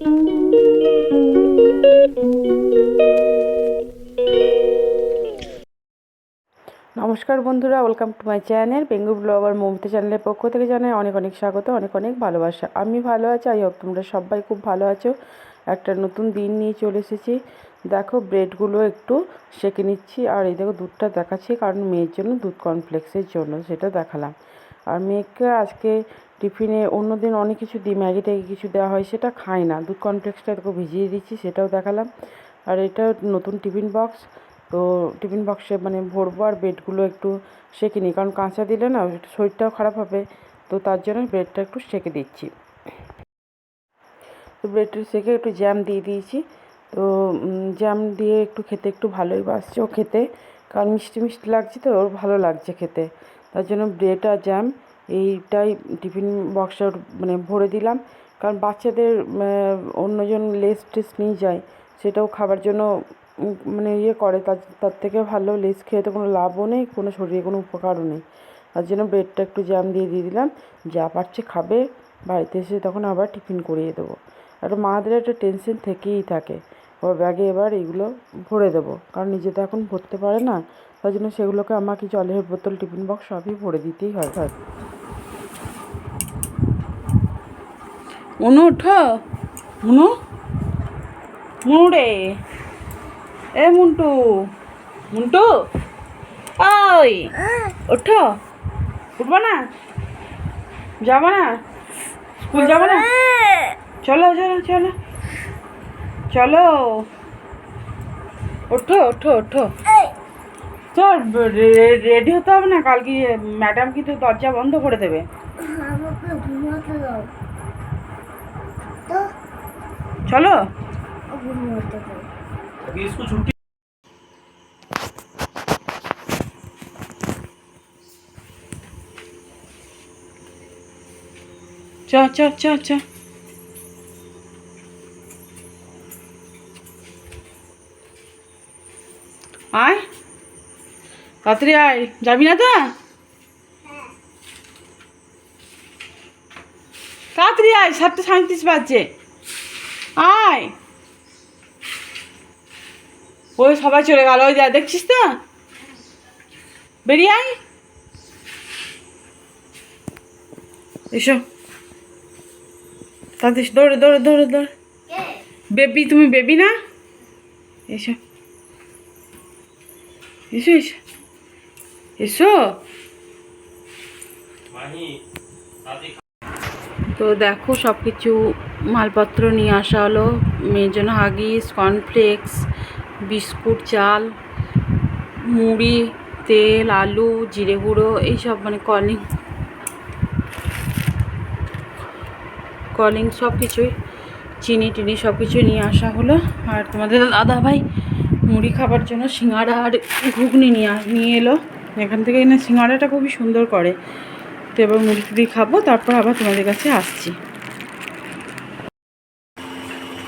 নমস্কার বন্ধুরা welcome to my channel বেঙ্গু ব্লগার মমতা চ্যানেলের পক্ষ থেকে জানাই অনেক অনেক স্বাগত, অনেক অনেক ভালোবাসা। আমি ভালো আছি আই হোপ তোমরা সবাই খুব ভালো আছো। একটা নতুন দিন নিয়ে চলে এসেছি। দেখো ব্রেডগুলো একটু সেঁকে নিচ্ছি, আর এই দেখো, দুধটা দেখাচ্ছি, কারণ মেয়ের জন্য দুধ কমপ্লেক্সের জন্য, সেটা দেখালাম। আর মেয়েকে আজকে টিফিনে অন্য দিন অনেক কিছু দিই ম্যাগি ট্যাগি কিছু দেওয়া হয়, সেটা খায় না। দুধ কমপ্লেক্সটা একটু ভিজিয়ে দিচ্ছি, সেটাও দেখালাম। আর এটা নতুন টিফিন বক্স, তো টিফিন বক্সে মানে ভরবো আর ব্রেডগুলো একটু সেঁকে নিই, কারণ কাঁচা দিলে না শরীরটাও খারাপ হবে, তো তার জন্য ব্রেডটা একটু সেঁকে দিচ্ছি। তো ব্রেডটা সেঁকে একটু জ্যাম দিয়ে দিয়েছি, তো জ্যাম দিয়ে একটু খেতে একটু ভালোই বাসছে ও খেতে, কারণ মিষ্টি মিষ্টি লাগছে তো, ওর ভালো লাগছে খেতে। তার জন্য ব্রেড আর জ্যাম এইটাই টিফিন বক্সে মানে ভরে দিলাম। কারণ বাচ্চাদের অন্যজন লেস টেস নিয়ে যায়, সেটাও খাবার জন্য মানে ইয়ে করে। তার তার থেকে ভালো লেস খেয়ে তো কোনো লাভও নেই, কোনো শরীরে কোনো উপকারও নেই। তার জন্য ব্রেডটা একটু জ্যাম দিয়ে দিয়ে দিলাম। যা পারছে খাবে, বাড়িতে এসে তখন আবার টিফিন করিয়ে দেবো। আর মাদের একটা টেনশন থেকেই থাকে। ওর ব্যাগে এবার এগুলো ভরে দেবো। কারণ নিজে তো এখন ভরতে পারে না। তার জন্য সেগুলোকে আমাকে জলের বোতল, টিফিন বক্স সবই ভরে দিতেই হয়। হয় মনু ওঠো মনু। রে। এ মুন্টু। মুন্টু। ওই। ওঠো উঠবো না? যাব না? স্কুল যাব না? চলো চলো চলো। চলো। ওঠো ওঠো ওঠো চল রেডি হতে হবে না? কালকে ম্যাডাম কিন্তু দরজা বন্ধ করে দেবে আমাকে ঘুমাতে দাও তো চলো। চ চ চ চ। আয়। তাড়াতাড়ি আয়। যাবি না তো? তাড়াতাড়ি আয়, সাতটা সাঁত্রিশ বাজছে। আয়। ওই সবাই চলে গেল ওই যা দেখছিস তো? বেরিয়ে আয়। এসো। তাড়াতাড়ি দৌড়ে দৌড়ে দৌড়ে দৌড়ে। বেবি তুমি বেবি না? এসো। এসো এসো। এসো। তো দেখো সব কিছু মালপত্র নিয়ে আসা হলো। মেয়ের জন্য হাগিস কর্নফ্লেক্স বিস্কুট, চাল, মুড়ি, তেল, আলু, জিরে গুঁড়ো, এইসব মানে কলিং কলিং সব কিছুই চিনি টিনি সব কিছু নিয়ে আসা হলো। আর তোমাদের দাদা ভাই মুড়ি খাবার জন্য সিঙ্গাড়া আর ঘুগনি নিয়ে নিয়ে এলো। এখান থেকে এনে সিঙ্গাড়াটা খুবই সুন্দর করে। তো এবার মুড়ি টুড়ি খাব, তারপর আবার তোমাদের কাছে আসছি।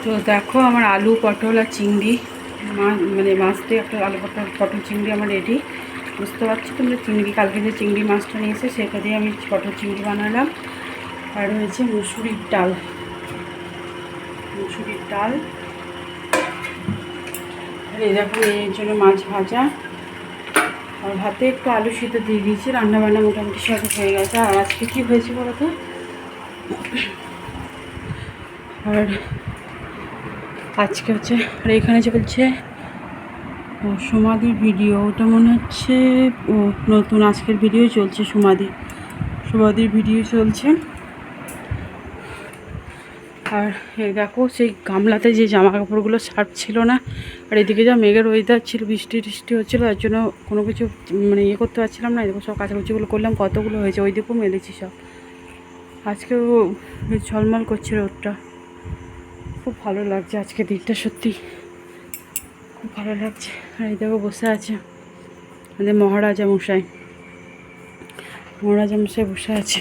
তো দেখো আমার আলু, পটল আর চিংড়ি। মানে মাছ দিয়ে একটা আলু, পটল পটল, চিংড়ি আমার রেডি বুঝতে পারছি তোমরা? চিংড়ি, কালকে যে চিংড়ি মাছটা নিয়েছে, সেটা দিয়ে আমি পটল, চিংড়ি বানালাম। আর রয়েছে মুসুরির ডাল। মুসুরির ডাল। আর এই দেখো, এর জন্য মাছ ভাজা। আর ভাতে একটু আলু সিদ্ধ দিয়ে দিয়েছি। রান্নাবান্না মোটামুটি সব হয়ে গেছে। আর আজকে কী হয়েছে বলো তো? আর আজকে হচ্ছে, আর এখানে চলছে সমাধির ভিডিও ওটা মনে হচ্ছে নতুন আজকের ভিডিও চলছে সমাধি। সমাধির ভিডিও চলছে। আর দেখো, সেই গামলাতে যে জামা কাপড়গুলো সার্ফ ছিল না, আর এদিকে যা মেঘের ওয়েদার ছিল, বৃষ্টি টিষ্টি হচ্ছিল, তার জন্য কোনো কিছু মানে ইয়ে করতে পারছিলাম না। এদিকে সব কাছাকুচিগুলো করলাম, কতগুলো হয়েছে, ওই দিকেও মেলেছি সব। আজকেও ঝলমল করছে রোদটা। খুব ভালো লাগছে আজকে দিনটা, সত্যি। খুব ভালো লাগছে। আর এই দেখো বসে আছে আমাদের মহারাজা মশাই। মহারাজা মশাই বসে আছে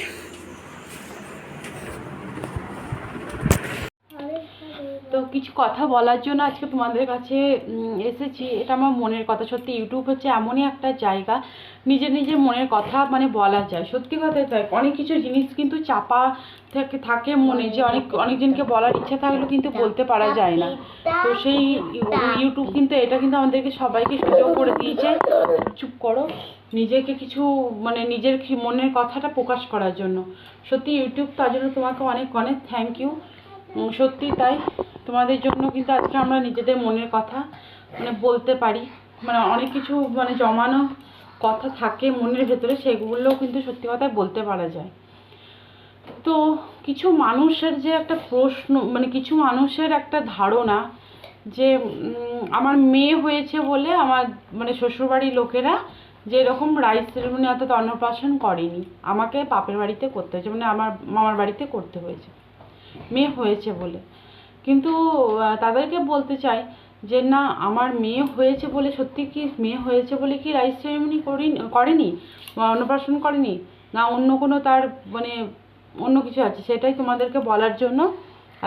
আরে আরে তো কিছু কথা বলার জন্য আজকে তোমাদের কাছে এসেছি। এটা আমার মনের কথা। সত্যি ইউটিউব হচ্ছে এমনই একটা জায়গা। নিজের নিজের মনের কথা মানে বলা যায়। সত্যি কথাই তাই অনেক কিছু জিনিস কিন্তু চাপা থেকে, থাকে মনে। যে অনেক, অনেকজনকে বলার ইচ্ছা থাকলেও কিন্তু বলতে পারা যায় না। তো সেই ইউটিউব কিন্তু, এটা কিন্তু আমাদেরকে সবাইকে সুযোগ করে দিয়েছে। চুপ করো। নিজেকে কিছু মানে নিজের মনের কথাটা প্রকাশ করার জন্য। সত্যি ইউটিউব তার জন্য তোমাকে অনেক অনেক থ্যাংক ইউ সত্যি তাই। তোমাদের জন্য কিন্তু আজকে আমরা নিজেদের মনের কথা মানে বলতে পারি। মানে অনেক কিছু মানে জমানো কথা থাকে মনের ভেতরে, সেগুলোও কিন্তু সত্যি কথাই বলতে পারা যায়। তো কিছু মানুষের যে একটা প্রশ্ন মানে কিছু মানুষের একটা ধারণা যে আমার মেয়ে হয়েছে বলে আমার মানে শ্বশুরবাড়ির লোকেরা যে এরকম রাইস সেরেমনি অর্থাৎ অন্নপ্রাশন করেনি, আমাকে বাপের বাড়িতে করতে হয়েছে মানে আমার মামার বাড়িতে করতে হয়েছে। মেয়ে হয়েছে বলে। কিন্তু তাদেরকে বলতে চাই যে, না, আমার মেয়ে হয়েছে বলে সত্যি কি মেয়ে হয়েছে বলে কি রাইস সেরেমনি করিনি করেনি? বা অন্নপ্রাশন করেনি? না, অন্য কোনো তার মানে অন্য কিছু আছে? সেটাই তোমাদেরকে বলার জন্য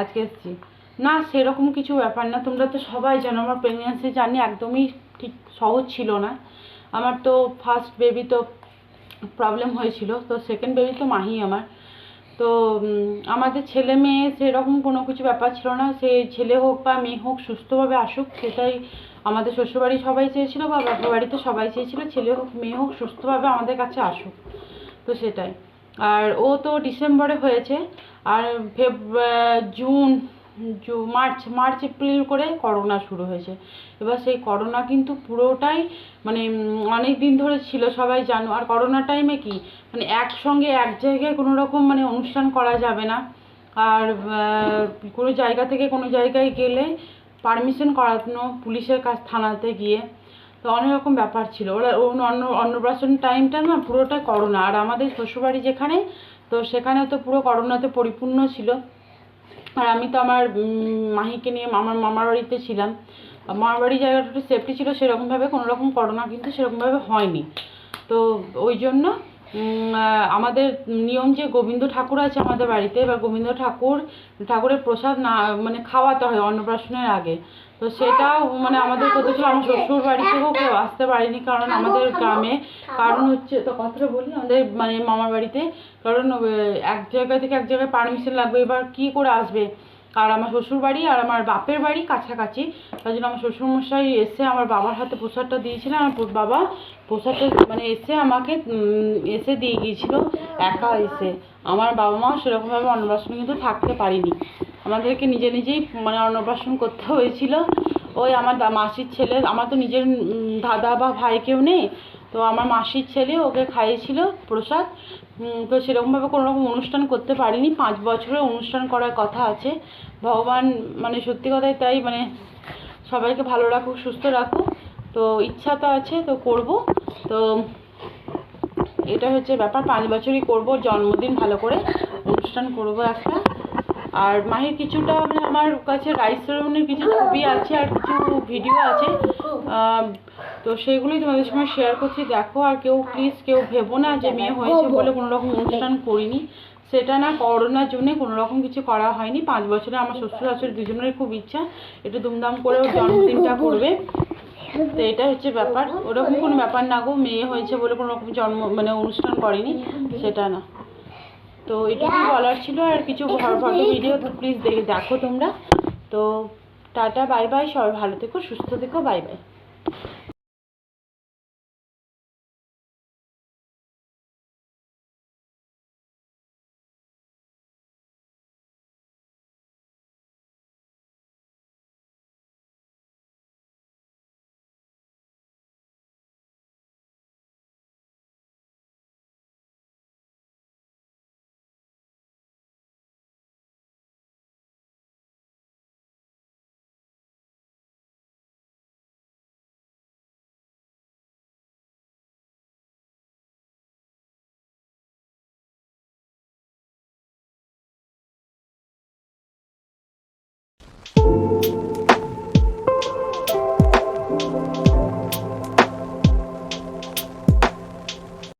আজকে এসেছি। না, সেরকম কিছু ব্যাপার না। তোমরা তো সবাই জানো, আমার প্রেগনেন্সি জার্নি একদমই ঠিক সহজ ছিল না। আমার তো ফার্স্ট বেবি তো প্রবলেম হয়েছিল। তো সেকেন্ড বেবি তো মাহি আমার। তো আমাদের ছেলে মেয়ে সেরকম কোনো কিছু ব্যাপার ছিল না। সে ছেলে হোক বা মেয়ে হোক সুস্থভাবে আসুক, সেটাই আমাদের শ্বশুরবাড়ি সবাই চেয়েছিল বা বাপের বাড়িতে সবাই চেয়েছিল, ছেলে হোক, মেয়ে হোক, সুস্থভাবে আমাদের কাছে আসুক। তো সেটাই। আর ও তো ডিসেম্বরে হয়েছে। আর Feb June March March, April করে করোনা শুরু হয়েছে। এবার সেই করোনা কিন্তু পুরোটাই মানে অনেক দিন ধরে ছিল সবাই জানো। আর করোনা টাইমে কি? মানে একসঙ্গে এক জায়গায় কোনো রকম মানে অনুষ্ঠান করা যাবে না। আর কোনো জায়গা থেকে কোনো জায়গায় গেলে পারমিশন করানো পুলিশের কাছ, থানাতে গিয়ে। তো অনেক রকম ব্যাপার ছিল। ওরা অন্য অন্ন, অন্নপ্রাশন টাইমটা না পুরোটাই করোনা। আর আমাদের শ্বশুরবাড়ি যেখানে, তো সেখানে তো পুরো করোনাতে পরিপূর্ণ ছিল। আর আমি তো আমার মাহিকে নিয়ে আমার মামার বাড়িতে ছিলাম। মামার বাড়ির জায়গাটা একটু সেফটি ছিল, সেরকমভাবে কোনো রকম করোনা কিন্তু সেরকমভাবে হয়নি। তো ওই জন্য আমাদের নিয়ম যে গোবিন্দ ঠাকুর আছে আমাদের বাড়িতে, এবার গোবিন্দ ঠাকুর, ঠাকুরের প্রসাদ না মানে খাওয়াতে হয় অন্নপ্রাশনের আগে। তো সেটাও মানে আমাদের ছিল আমার শ্বশুর বাড়ি থেকেও কেউ আসতে পারেনি, কারণ আমাদের গ্রামে, কারণ হচ্ছে, তো কথাটা বলি, আমাদের মানে মামার বাড়িতে, কারণ এক জায়গা থেকে এক জায়গায় পারমিশন লাগবে, এবার কী করে আসবে? আর আমার শ্বশুর বাড়ি আর আমার বাপের বাড়ি কাছাকাছি। তার জন্য আমার শ্বশুরমশাই এসে আমার বাবার হাতে প্রসাদটা দিয়েছিলেন। আমার বাবা প্রসাদটা মানে এসে আমাকে এসে দিয়ে গিয়েছিল একা এসে। আমার বাবা মা সেরকমভাবে অন্নপ্রাশনে কিন্তু থাকতে পারিনি। আমাদেরকে নিজে নিজেই মানে অন্নপ্রাশন করতে হয়েছিল। ওই আমার মাসির ছেলে, আমার তো নিজের দাদা বা ভাই কেউ নেই। তো আমার মাসির ছেলে ওকে খাইয়েছিল প্রসাদ। তো সেরকমভাবে কোনো রকম অনুষ্ঠান করতে পারিনি। পাঁচ বছরের অনুষ্ঠান করার কথা আছে। ভগবান মানে সত্যি কথাই তাই মানে সবাইকে ভালো রাখুক, সুস্থ রাখুক। তো ইচ্ছা তো আছে, তো করব। তো এটা হচ্ছে ব্যাপার, পাঁচ বছরই করব, জন্মদিন ভালো করে অনুষ্ঠান করব একটা। আর মাহির কিছুটা মানে আমার কাছে রাইস সেরেমনির কিছু ছবি আছে আর কিছু ভিডিও আছে। তো সেগুলোই তোমাদের সঙ্গে শেয়ার করছি। দেখো আর কেউ প্লিজ কেউ ভেবো না যে মেয়ে হয়েছে বলে কোনো রকম অনুষ্ঠান করিনি। সেটা না করোনার জন্য কোনো রকম কিছু করা হয়নি। পাঁচ বছরে আমার শ্বশুর শাশুড়ি দুজনের খুব ইচ্ছা। একটু দুমদাম করে জন্মদিনটা করবে। তো এটা হচ্ছে ব্যাপার। ওরকম কোনো ব্যাপার না গো, মেয়ে হয়েছে বলে কোনো রকম জন্ম মানে অনুষ্ঠান করেনি। সেটা না। তো এটুকুই বলার ছিল আর কিছু ফটো ভিডিও তো প্লিজ দেখে দেখো তোমরা। তো টাটা বাই বাই সবাই ভালো থেকো, সুস্থ থেকো বাই বাই